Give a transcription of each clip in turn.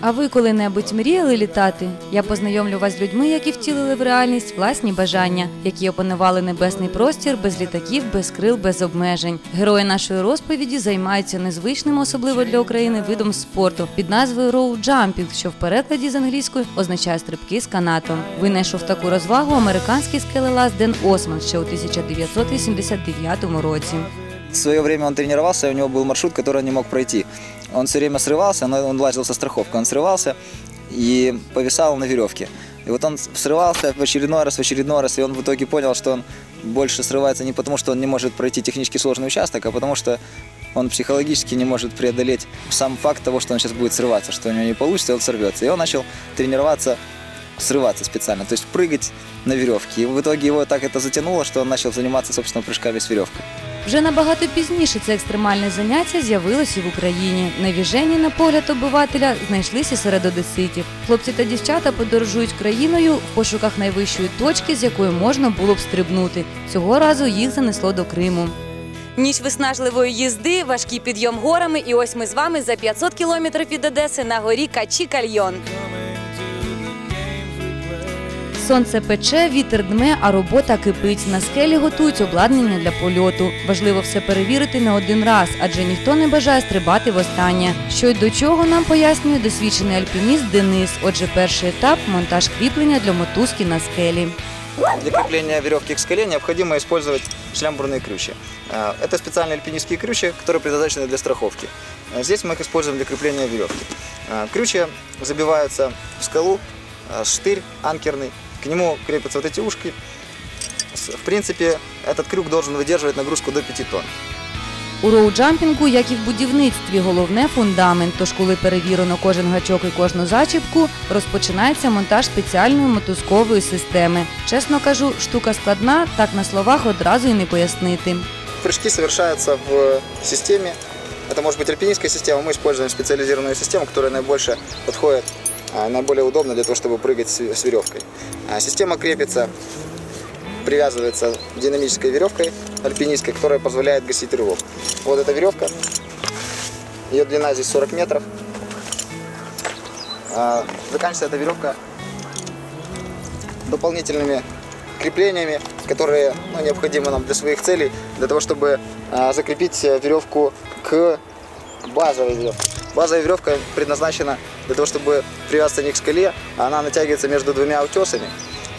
А ви коли-небудь мріяли літати? Я познайомлю вас з людьми, які втілили в реальність власні бажання, які опанували небесний простір без літаків, без крил, без обмежень. Герої нашої розповіді займаються незвичним, особливо для України, видом спорту під назвою роуджампінг, що в перекладі з англійської означає стрибки з канатом. Винайшов таку розвагу американський скелелаз Ден Осман ще у 1989 році. В свое время он тренировался, и у него был маршрут, который он не мог пройти. Он все время срывался, но он лазил со страховкой, он срывался и повисал на веревке. И вот он срывался в очередной раз, в очередной раз, и он в итоге понял, что он больше срывается не потому, что он не может пройти технически сложный участок, а потому что он психологически не может преодолеть сам факт того, что он сейчас будет срываться, что у него не получится, и он сорвется. И он начал тренироваться, срываться специально, то есть прыгать на веревке. И в итоге его так это затянуло, что он начал заниматься, собственно, прыжками с веревкой. Вже набагато пізніше це екстремальне заняття з'явилось і в Україні. Навіжені на погляд обивателя знайшлися серед одеситів. Хлопці та дівчата подорожують країною в пошуках найвищої точки, з якої можна було б стрибнути. Цього разу їх занесло до Криму. Ніч виснажливої їзди, важкий підйом горами, і ось ми з вами за 500 кілометрів від Одеси на горі Качі-Кальйон. Сонце пече, вітер дме, а робота кипить. На скелі готують обладнання для польоту. Важливо все перевірити не один раз, адже ніхто не бажає стрибати востаннє. Що й до чого нам пояснює досвідчений альпініст Денис. Отже, перший етап монтаж кріплення для мотузки на скелі. Для крепления веревки к скале необходимо использовать шлямбурные крючья. Э, Это специальные альпинистские крючья, которые предназначены для страховки. Э, Здесь мы их используем для крепления веревки. Э, Крючья забиваются в скалу, э, штырь анкерный, к нему крепятся вот эти ушки. С- В принципе, этот крюк должен выдерживать нагрузку до 5 тонн. У роуджампінгу, як і в будівництві, головне фундамент. Тож, коли перевірено кожен гачок і кожну зачіпку, розпочинається монтаж спеціальної мотузкової системи. Чесно кажу, штука складна, так на словах одразу і не пояснити. Прыжки совершаются в системе. Это может быть альпинистская система. Мы используем специализированную систему, которая наибольше подходит, а, наиболее удобна для того, чтобы прыгать с веревкой. А, Система крепится, привязывается динамической веревкой альпинистской, которая позволяет гасить рывок. Вот эта веревка. Ее длина здесь 40 метров. А, Заканчивается эта веревка дополнительными креплениями, которые ну, необходимы нам для своих целей, для того, чтобы закрепить э, веревку к базовой веревке. Базовая веревка предназначена для того, чтобы привязаться не к скале, а она натягивается между двумя утесами.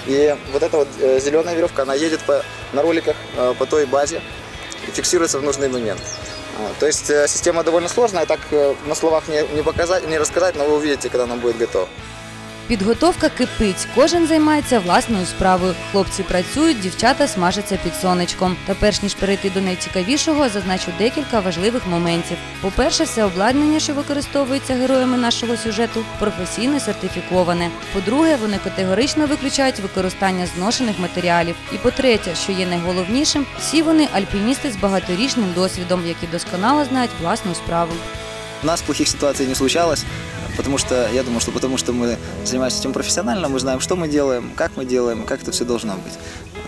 И вот эта вот э, зеленая веревка, она едет по, на роликах э, по той базе и фиксируется в нужный момент. А, То есть э, система довольно сложная, так на словах не, не показать, не рассказать, но вы увидите, когда она будет готова. Підготовка кипить. Кожен займається власною справою. Хлопці працюють, дівчата смажаться під сонечком. Та перш ніж перейти до найцікавішого, зазначу декілька важливих моментів. По-перше, все обладнання, що використовується героями нашого сюжету, професійно сертифіковане. По-друге, вони категорично виключають використання зношених матеріалів. І по-третє, що є найголовнішим, всі вони альпіністи з багаторічним досвідом, які досконало знають власну справу. У нас плохих ситуаций не случалось, потому что, я думаю, что потому что мы занимаемся этим профессионально, мы знаем, что мы делаем, как мы делаем, как это все должно быть.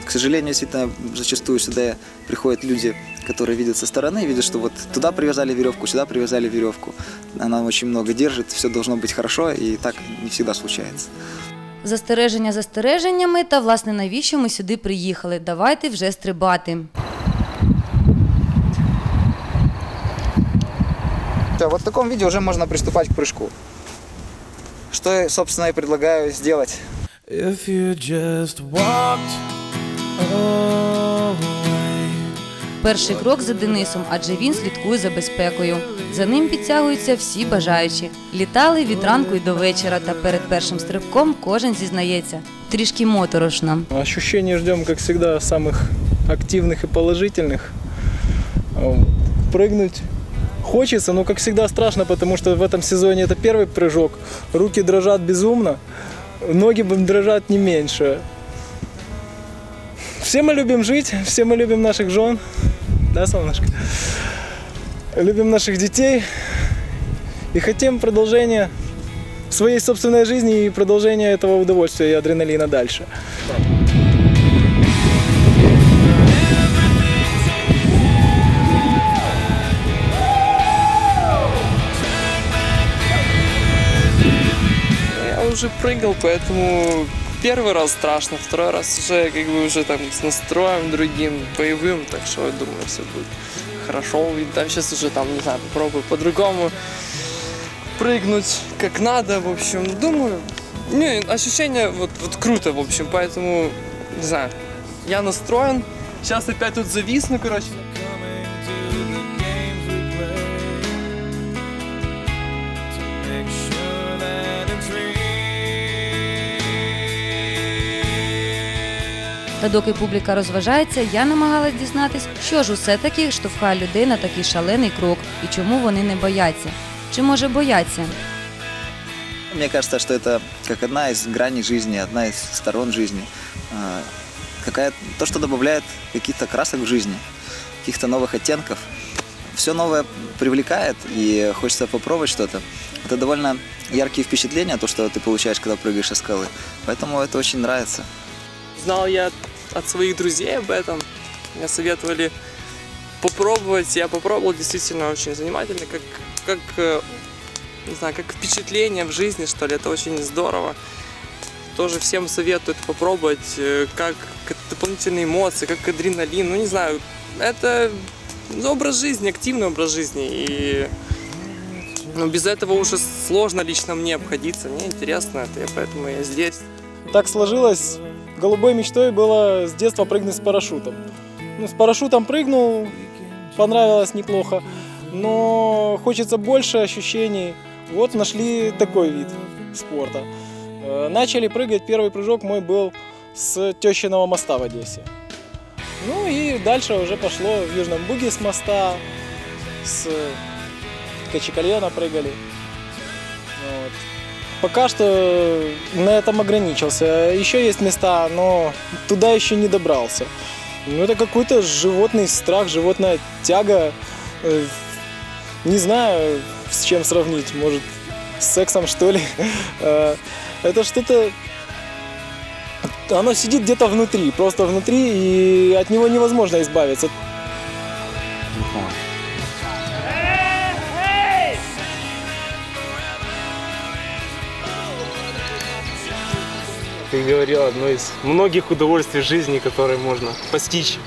К сожалению, действительно, зачастую сюда приходят люди, которые видят со стороны, видят, что вот туда привязали веревку, сюда привязали веревку. Она очень много держит, все должно быть хорошо, и так не всегда случается. Застереження застереженнями, та власне навіщо ми сюди приїхали? Давайте вже стрибати. Всё, вот в таком виде уже можно приступать к прыжку. Что, я, собственно, и предлагаю сделать. If you just walked away. Перший крок за Денисом, адже він слідкує за безпекою. За ним підтягуються всі бажаючі. Літали від ранку й до вечора, та перед першим стрибком кожен зізнається. Трішки моторошно. Ощущения ждем, как всегда, самых активных и положительных. Вот. Прыгнуть хочется, но, как всегда, страшно, потому что в этом сезоне это первый прыжок. Руки дрожат безумно, ноги дрожат не меньше. Все мы любим жить, все мы любим наших жен. Да, солнышко? Любим наших детей и хотим продолжения своей собственной жизни и продолжения этого удовольствия и адреналина дальше. Уже прыгал, поэтому первый раз страшно, второй раз уже как бы уже там с настроем другим, боевым, так что я думаю, все будет хорошо. И там сейчас уже там, не знаю, попробую по-другому прыгнуть как надо, в общем, думаю. Не, ощущение вот, вот круто, в общем, поэтому, не знаю, я настроен. Сейчас опять тут зависну, короче. Та доки публіка розважається, я намагалась дізнатись, що ж усе таки штовхає людей на такий шалений крок і чому вони не бояться. Чи може бояться? Мне кажется, что это как одна из граней жизни, одна из сторон жизни. А, Какая, то, что добавляет каких-то красок в жизни, каких-то новых оттенков. Все новое привлекает, и хочется попробовать что-то. Это довольно яркие впечатления, то, что ты получаешь, когда прыгаешь со скалы. Поэтому это очень нравится. Знал я от своих друзей об этом. Мне советовали попробовать. Я попробовал, действительно очень занимательно, как, как, э, не знаю, как впечатление в жизни, что ли. Это очень здорово. Тоже всем советую это попробовать, э, как дополнительные эмоции, как адреналин. Ну, не знаю, это образ жизни, активный образ жизни. И ну, без этого уже сложно лично мне обходиться. Мне интересно это, я, поэтому я здесь. Так сложилось, голубой мечтой было с детства прыгнуть с парашютом. Ну, с парашютом прыгнул, понравилось неплохо, но хочется больше ощущений. Вот нашли такой вид спорта. Э, Начали прыгать, первый прыжок мой был с тещиного моста в Одессе. Ну и дальше уже пошло в Южном Буге с моста, с Качекальона прыгали. Вот. Пока что на этом ограничился. Еще есть места, но туда еще не добрался. Ну, это какой-то животный страх, животная тяга. Э, Не знаю, с чем сравнить. Может, с сексом, что ли. Э, Это что-то... Оно сидит где-то внутри, просто внутри, и от него невозможно избавиться. Ты говорил, одно из многих удовольствий жизни, которые можно постичь,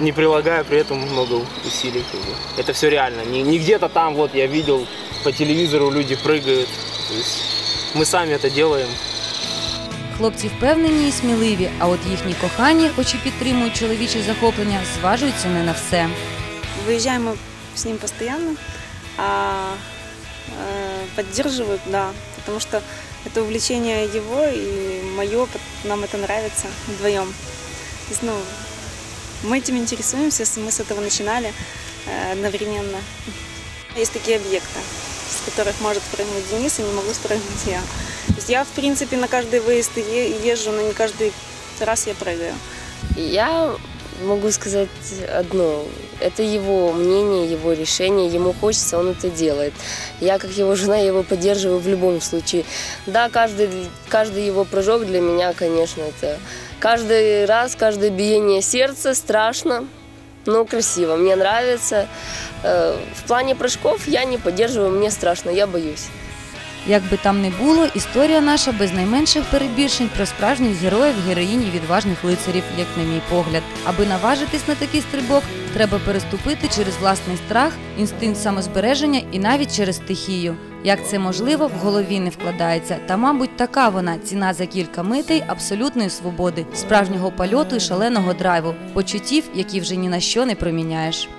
не прилагая при этом много усилий. как бы. Это все реально. Не, не где-то там, вот я видел по телевизору люди прыгают. То есть мы сами это делаем. Хлопці впевнені і сміливі, а от їхні кохані, хоч і підтримують чоловічі захоплення, зважуються не на все. Выезжаем мы с ним постоянно, а э, поддерживают, да, потому что это увлечение его и мое, нам это нравится вдвоем. То есть, ну, мы этим интересуемся, мы с этого начинали э, одновременно. Есть такие объекты, с которых может прыгнуть Денис, и не могу спрыгнуть я. То есть я, в принципе, на каждый выезд езжу, но не каждый раз я прыгаю. Я могу сказать одно. Это его мнение, его решение. Ему хочется, он это делает. Я, как его жена, его поддерживаю в любом случае. Да, каждый, каждый его прыжок для меня, конечно, это каждый раз, каждое биение сердца страшно, но красиво. Мне нравится. Э, В плане прыжков я не поддерживаю, мне страшно, я боюсь. Як би там не було, історія наша без найменших перебільшень про справжніх героїв, героїнь і відважних лицарів, як на мій погляд. Аби наважитись на такий стрибок, треба переступити через власний страх, інстинкт самозбереження і навіть через стихію. Як це можливо, в голові не вкладається. Та, мабуть, така вона ціна за кілька митей абсолютної свободи, справжнього польоту і шаленого драйву, почуттів, які вже ні на що не проміняєш.